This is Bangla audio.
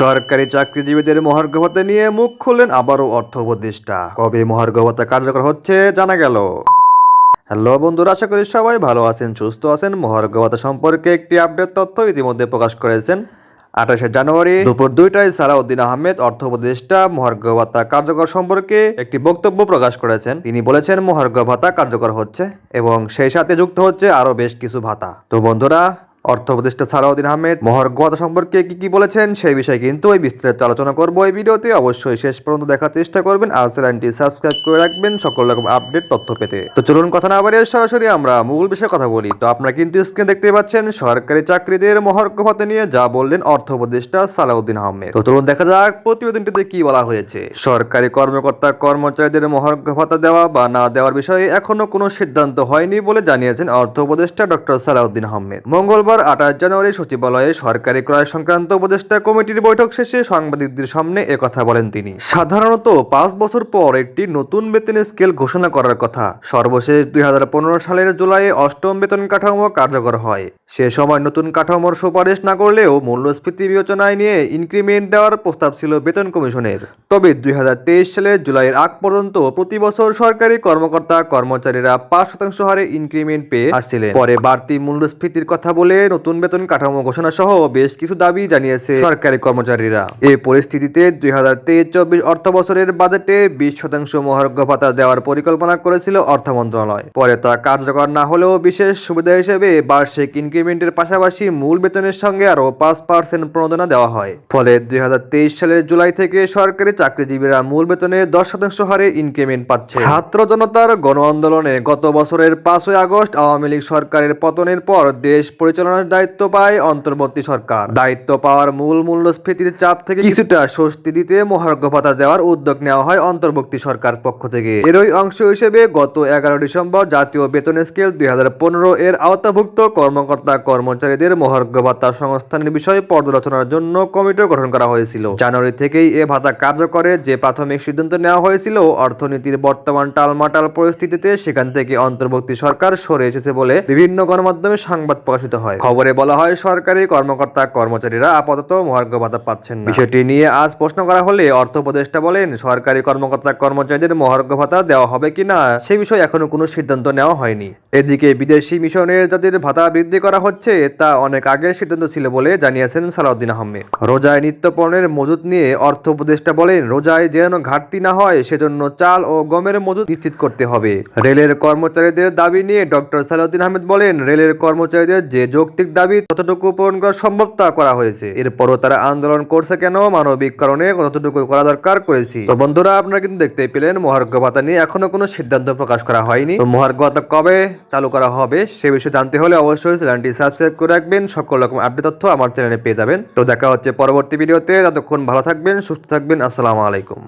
সরকারি চাকরিজীবীদের মহার্ঘ ভাতা নিয়ে মুখ খুললেন আবারও অর্থ উপদেষ্টা। কবে মহার্ঘ ভাতা কার্যকর হচ্ছে জানা গেল। হ্যালো বন্ধুরা, আশা করি সবাই ভালো আছেন, সুস্থ আছেন। মহার্ঘ ভাতা সম্পর্কে একটি আপডেট তথ্য ইতিমধ্যে প্রকাশ করেছেন। আঠাশে জানুয়ারি দুপুর দুইটায় সালাউদ্দিন আহমেদ, অর্থ উপদেষ্টা, মহার্ঘ ভাতা কার্যকর সম্পর্কে একটি বক্তব্য প্রকাশ করেছেন। তিনি বলেছেন, মহার্ঘ ভাতা কার্যকর হচ্ছে এবং সেই সাথে যুক্ত হচ্ছে আরও বেশ কিছু ভাতা। তো বন্ধুরা অর্থ উপদেষ্টা সালাউদ্দিন আহমেদ মহার্ঘ সম্পর্কে কি কি বলেছেন সেই বিষয়ে কিন্তু এই বিস্তারিত আলোচনা করব এই ভিডিওতে। অবশ্যই শেষ পর্যন্ত দেখার চেষ্টা করবেন আর চ্যানেলটি সাবস্ক্রাইব করে রাখবেন সকল রকম আপডেট তথ্য পেতে। তো চলুন কথা না বাড়িয়ে সরাসরি আমরা মূল বিষয়ে কথা বলি। তো আপনারা কিন্তু স্ক্রিনে দেখতে পাচ্ছেন সরকারি চাকরিদের মহার্ঘ নিয়ে যা বললেন অর্থ উপদেষ্টা সালাউদ্দিন আহমেদ। তো চলুন দেখা যাক প্রতিবেদনটিতে কি বলা হয়েছে। সরকারি কর্মকর্তা কর্মচারীদের মহার্ঘ দেওয়া বা না দেওয়ার বিষয়ে এখনও কোনো সিদ্ধান্ত হয়নি বলে জানিয়েছেন অর্থ উপদেষ্টা ডক্টর সালাউদ্দিন আহমেদ। মঙ্গলবার আঠাশ জানুয়ারি সচিবালয়ে সরকারি ক্রয় সংক্রান্ত উপদেষ্টা কমিটির বৈঠক শেষে সাংবাদিকদের সামনে একথা বলেন তিনি। সাধারণত পাঁচ বছর পর একটি নতুন বেতন স্কেল ঘোষণা করার কথা। সর্বশেষ দুই সালের জুলাইয়ে অষ্টম বেতন কাঠামো কার্যকর হয়। সে সময় নতুন কাঠামোর সুপারিশ না করলেও মূল্যস্ফীতি বিবেচনায় নিয়ে ইনক্রিমেন্ট দেওয়ার প্রস্তাব ছিল বেতন কমিশনের। তবে দুই হাজার তেইশ সালের জুলাইয়ের আগ পর্যন্ত প্রতি বছর সরকারি কর্মকর্তা কর্মচারীরা পাঁচ শতাংশ হারে ইনক্রিমেন্ট পেয়ে আসছিলেন। পরে বাড়তি মূল্যস্ফীতির কথা বলে নতুন বেতন কাঠামো ঘোষণা সহ বেশ কিছু দাবি জানিয়েছে সরকারি কর্মচারীরা। এই পরিস্থিতিতে দুই হাজার তেইশ চব্বিশ অর্থ বছরের বাজেটে বিশ শতাংশ মহার্ঘ ভাতা দেওয়ার পরিকল্পনা করেছিল অর্থ মন্ত্রণালয়। পরে তা কার্যকর না হলেও বিশেষ সুবিধা হিসেবে বার্ষিক ইনক্রিমেন্টের পাশাপাশি মূল বেতনের সঙ্গে আরও পাঁচ পার্সেন্ট প্রণোদনা দেওয়া হয়। ফলে দুই হাজার তেইশ সালের জুলাই থেকে সরকারি চাকরিজীবীরা মূল বেতনের দশ শতাংশ হারে ইনক্রিমেন্ট পাচ্ছে। ছাত্র জনতার গণ আন্দোলনে গত বছরের পাঁচই আগস্ট আওয়ামী লীগ সরকারের পতনের পর দেশ পরিচালনার দায়িত্ব পায় অন্তর্বর্তী সরকার। দায়িত্ব পাওয়ার মূল মূল্যস্ফীতির চাপ থেকে কিছুটা স্বস্তি দিতে মহার্ঘ ভাতা দেওয়ার উদ্যোগ নেওয়া হয় অন্তর্বর্তী সরকার পক্ষ থেকে। এরই অংশ হিসেবে গত এগারো ডিসেম্বর জাতীয় বেতন স্কেল দুই হাজার পনেরো এর আওতাভুক্ত কর্মকর্তা কর্মচারীদের মহার্ঘ ভাতা সংস্থানের বিষয়ে পর্যালোচনার জন্য কমিটিও গঠন করা হয়েছিল। জানুয়ারি থেকেই এ ভাতা কার্যকরে যে প্রাথমিক সিদ্ধান্ত নেওয়া হয়েছিল, অর্থনীতির বর্তমান টালমাটাল পরিস্থিতিতে সেখান থেকে অন্তর্বর্তী সরকার সরে এসেছে বলে বিভিন্ন গণমাধ্যমে সংবাদ প্রকাশিত হয়। খবরে বলা হয়, সরকারি কর্মকর্তা কর্মচারীরা আপাতত মহার্ঘ ভাতা পাচ্ছেন না। বিষয়টি নিয়ে আজ প্রশ্ন করা হলে অর্থ উপদেষ্টা বলেন, সরকারি কর্মকর্তা কর্মচারীদের মহার্ঘ ভাতা দেওয়া হবে কিনা সে বিষয়ে এখনও কোনো সিদ্ধান্ত নেওয়া হয়নি। এদিকে বিদেশি মিশনের যাদের ভাতা বৃদ্ধি করা হচ্ছে, তা অনেক আগের সিদ্ধান্ত ছিল বলে জানিয়েছেন সালাউদ্দিন আহমেদ। রোজায় নিত্য পণ্যের মজুত নিয়ে অর্থ উপদেষ্টা বলেন, রোজায় যেন ঘাটতি না হয়, সেজন্য চাল ও গমের মজুত নিশ্চিত করতে হবে। রেলের কর্মচারীদের দাবি নিয়ে ডক্টর সালাউদ্দিন আহমেদ বলেন, রেলের কর্মচারীদের যে যৌক্তিক দাবি ততটুকু পূরণ করা সম্ভব তা করা হয়েছে। এরপরও তারা আন্দোলন করছে কেন, মানবিক কারণে কতটুকু করা দরকার করেছি? তো বন্ধুরা, আপনারা কিন্তু দেখতে পেলেন, মহার্ঘ ভাতা নিয়ে এখনও কোনো সিদ্ধান্ত প্রকাশ করা হয়নি। তো মহার্ঘ ভাতা কবে চালু করা হবে সে বিষয়ে জানতে হলে অবশ্যই চ্যানেলটি সাবস্ক্রাইব করে রাখবেন। সকল রকম আপডেট তথ্য আমার চ্যানেলে পেয়ে যাবেন। তো দেখা হচ্ছে পরবর্তী ভিডিওতে। ততক্ষণ ভালো থাকবেন, সুস্থ থাকবেন। আসসালামু আলাইকুম।